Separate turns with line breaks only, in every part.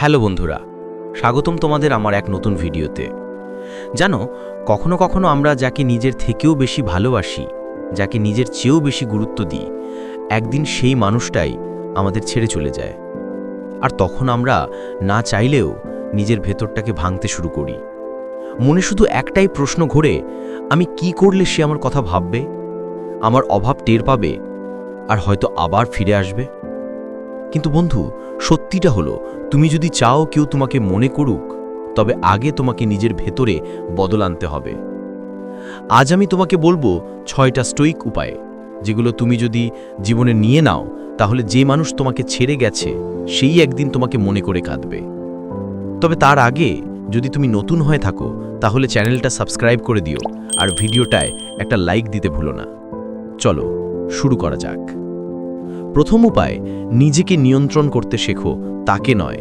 Hello বন্ধুরা, স্বাগতম তোমাদের আমার এক নতুন ভিডিওতে। জানো, কখনো কখনো আমরা যাকে নিজের থেকেও বেশি ভালোবাসি, যাকে নিজের চেয়েও বেশি গুরুত্ব দিই, একদিন সেই মানুষটাই আমাদের ছেড়ে চলে যায়। আর তখন আমরা না চাইলেও নিজের ভেতরটাকে ভাঙতে শুরু করি। মনে শুধু একটাই প্রশ্ন ঘোরে, আমি কি করলে সে আমার কথা ভাববে? আমার অভাব টের পাবে, আর হয়তো আবার ফিরে আসবে? কিন্তু বন্ধু, সত্যিটা হলো, তুমি যদি চাও কেউ তোমাকে মনে করুক, তবে আগে তোমাকে নিজের ভেতরে বদল আনতে হবে। আজ আমি তোমাকে বলব ছয়টা স্টোইক উপায়, যেগুলো তুমি যদি জীবনে নিয়ে নাও, তাহলে যে মানুষ তোমাকে ছেড়ে গেছে, সেই একদিন তোমাকে মনে করে কাঁদবে। তবে তার আগে, যদি তুমি নতুন হয়ে থাকো, তাহলে চ্যানেলটা সাবস্ক্রাইব করে দিও, আর ভিডিওটায় একটা লাইক দিতে ভুলো না। চলো, শুরু করা যাক। প্রথম উপায়, নিজেকে নিয়ন্ত্রণ করতে শেখো, তাকে নয়।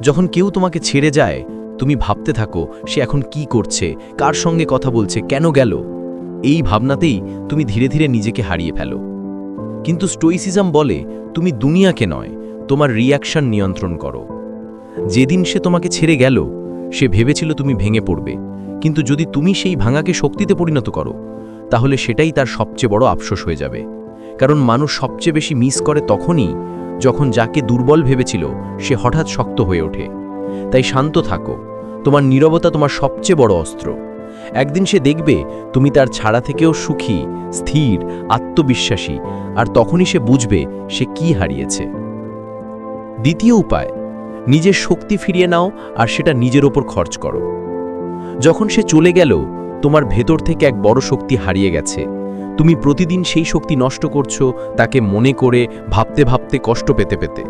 যখন কেউ তোমাকে ছেড়ে যায়, তুমি ভাবতে থাকো, সে এখন কি করছে, কার সঙ্গে কথা বলছে, কেন গেল? এই ভাবনাতেই তুমি ধীরে ধীরে নিজেকে হারিয়ে ফেলো। কিন্তু স্টোইসিজম বলে, তুমি দুনিয়াকে নয়, তোমার রিয়াকশন নিয়ন্ত্রণ করো। যেদিন সে তোমাকে ছেড়ে গেল, সে ভেবেছিল তুমি ভেঙে পড়বে। কিন্তু যদি তুমি সেই ভাঙাকে শক্তিতে পরিণত করো, তাহলে সেটাই তার সবচেয়ে বড় আফসোস হয়ে যাবে। কারণ মানুষ সবচেয়ে বেশি মিস করে তখনই যখন যাকে দুর্বল ভেবেছিল সে হঠাৎ শক্ত হয়ে ওঠে। তাই শান্ত থাকো। তোমার নীরবতা তোমার সবচেয়ে বড় অস্ত্র। একদিন সে দেখবে তুমি তার ছাড়া থেকেও সুখী, স্থির, আত্মবিশ্বাসী, আর তখনই সে বুঝবে সে কি হারিয়েছে। দ্বিতীয় উপায়, নিজের শক্তি ফিরিয়ে নাও আর সেটা নিজের ওপর খরচ করো। যখন সে চলে গেল, তোমার ভেতর থেকে এক বড় শক্তি হারিয়ে গেছে। তুমি প্রতিদিন সেই শক্তি নষ্ট করছ, তাকে মনে করে ভাবতে ভাবতে কষ্ট পেতে পেতে।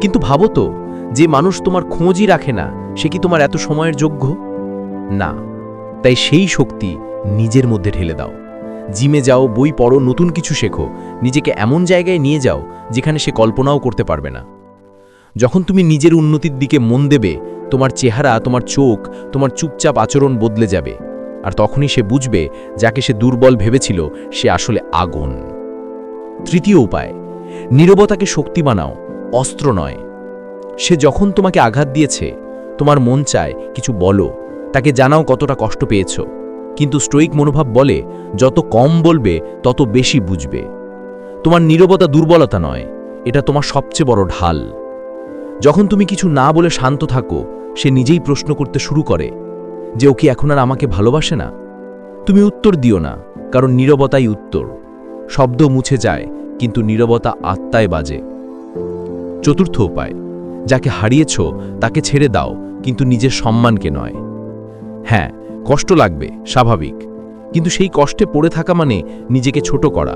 কিন্তু ভাবো তো, যে মানুষ তোমার খোঁজই রাখে না, সে কি তোমার এত সময়ের যোগ্য? না। তাই সেই শক্তি নিজের মধ্যে ঢেলে দাও। জিমে যাও, বই পড়ো, নতুন কিছু শেখো, নিজেকে এমন জায়গায় নিয়ে যাও, যেখানে সে কল্পনাও করতে পারবে না। যখন তুমি নিজের উন্নতির দিকে মন দেবে, তোমার চেহারা, তোমার চোখ, তোমার চুপচাপ আচরণ বদলে যাবে। আর তখনই সে বুঝবে যাকে সে দুর্বল ভেবেছিল, সে আসলে আগুন। তৃতীয় উপায়, নীরবতাকে শক্তি বানাও, অস্ত্র নয়। সে যখন তোমাকে আঘাত দিয়েছে, তোমার মন চায় কিছু বলো, তাকে জানাও কতটা কষ্ট পেয়েছ। কিন্তু স্টোইক মনোভাব বলে, যত কম বলবে, তত বেশি বুঝবে। তোমার নীরবতা দুর্বলতা নয়, এটা তোমার সবচেয়ে বড় ঢাল। যখন তুমি কিছু না বলে শান্ত থাকো, সে নিজেই প্রশ্ন করতে শুরু করে যে ও কি এখন আর আমাকে ভালোবাসে না? তুমি উত্তর দিও না, কারণ নীরবতাই উত্তর। শব্দ মুছে যায়, কিন্তু নীরবতা আত্মায় বাজে। চতুর্থ উপায়, যাকে হারিয়েছ তাকে ছেড়ে দাও, কিন্তু নিজের সম্মানকে নয়। হ্যাঁ কষ্ট লাগবে, স্বাভাবিক। কিন্তু সেই কষ্টে পড়ে থাকা মানে নিজেকে ছোট করা।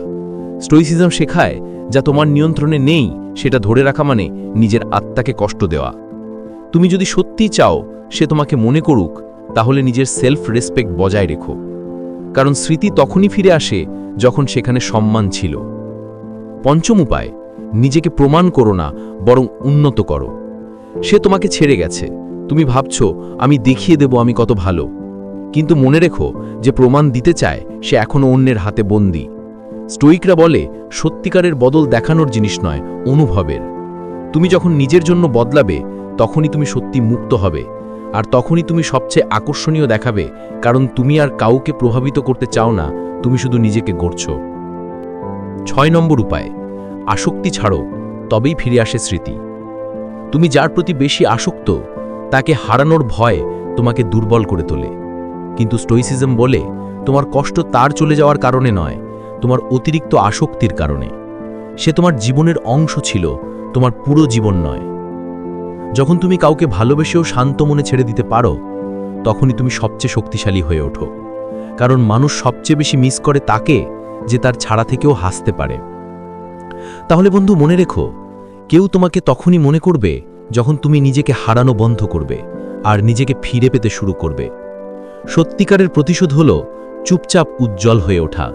স্টোইসিজম শেখায়, যা তোমার নিয়ন্ত্রণে নেই, সেটা ধরে রাখা মানে নিজের আত্মাকে কষ্ট দেওয়া। তুমি যদি সত্যিই চাও, সে তোমাকে মনে করুক তাহলে নিজের সেলফ রেসপেক্ট বজায় রেখো। কারণ স্মৃতি তখনই ফিরে আসে যখন সেখানে সম্মান ছিল। পঞ্চম উপায়, নিজেকে প্রমাণ করো না, বরং উন্নত করো। সে তোমাকে ছেড়ে গেছে। তুমি ভাবছ, আমি দেখিয়ে দেব আমি কত ভালো। কিন্তু মনে রেখো যে প্রমাণ দিতে চায়, সে এখনও অন্যের হাতে বন্দী। স্টোইকরা বলে, সত্যিকারের বদল দেখানোর জিনিস নয়, অনুভবের। তুমি যখন নিজের জন্য বদলাবে, তখনই তুমি সত্যি মুক্ত হবে। আর তখনই তুমি সবচেয়ে আকর্ষণীয় দেখাবে, কারণ তুমি আর কাউকে প্রভাবিত করতে চাও না, তুমি শুধু নিজেকে গড়ছ। ছয় নম্বর উপায়, আসক্তি ছাড়ো, তবেই ফিরে আসে স্মৃতি। তুমি যার প্রতি বেশি আসক্ত, তাকে হারানোর ভয় তোমাকে দুর্বল করে তোলে। কিন্তু স্টোইসিজম বলে, তোমার কষ্ট তার চলে যাওয়ার কারণে নয়, তোমার অতিরিক্ত আসক্তির কারণে। সে তোমার জীবনের অংশ ছিল, তোমার পুরো জীবন নয়। যখন তুমি কাউকে ভালোবেসেও শান্ত মনে ছেড়ে দিতে পারো, তখনই তুমি সবচেয়ে শক্তিশালী হয়ে ওঠো। কারণ মানুষ সবচেয়ে বেশি মিস করে তাকে যে তার ছাড়া থেকেও হাসতে পারে। তাহলে বন্ধু, মনে রেখো, কেউ তোমাকে তখনই মনে করবে যখন তুমি নিজেকে হারানো বন্ধ করবে আর নিজেকে ফিরে পেতে শুরু করবে। সত্যিকারের প্রতিশোধ হল চুপচাপ উজ্জ্বল হয়ে ওঠা।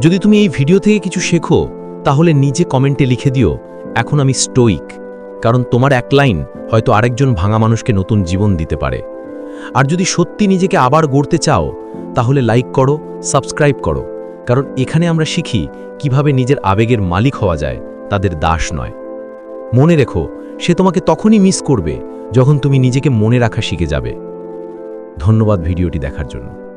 যদি তুমি এই ভিডিও থেকে কিছু শেখো, তাহলে নিজে কমেন্টে লিখে দিও, এখন আমি স্টোইক কারণ তোমার এক লাইন হয়তো আরেকজন ভাঙা মানুষকে নতুন জীবন দিতে পারে। আর যদি সত্যি নিজেকে আবার গড়তে চাও, তাহলে লাইক করো সাবস্ক্রাইব করো। কারণ এখানে আমরা শিখি কীভাবে নিজের আবেগের মালিক হওয়া যায়, তাদের দাস নয়। মনে রেখো,
সে তোমাকে তখনই মিস করবে যখন তুমি নিজেকে মনে রাখা শিখে যাবে। ধন্যবাদ ভিডিওটি দেখার জন্য।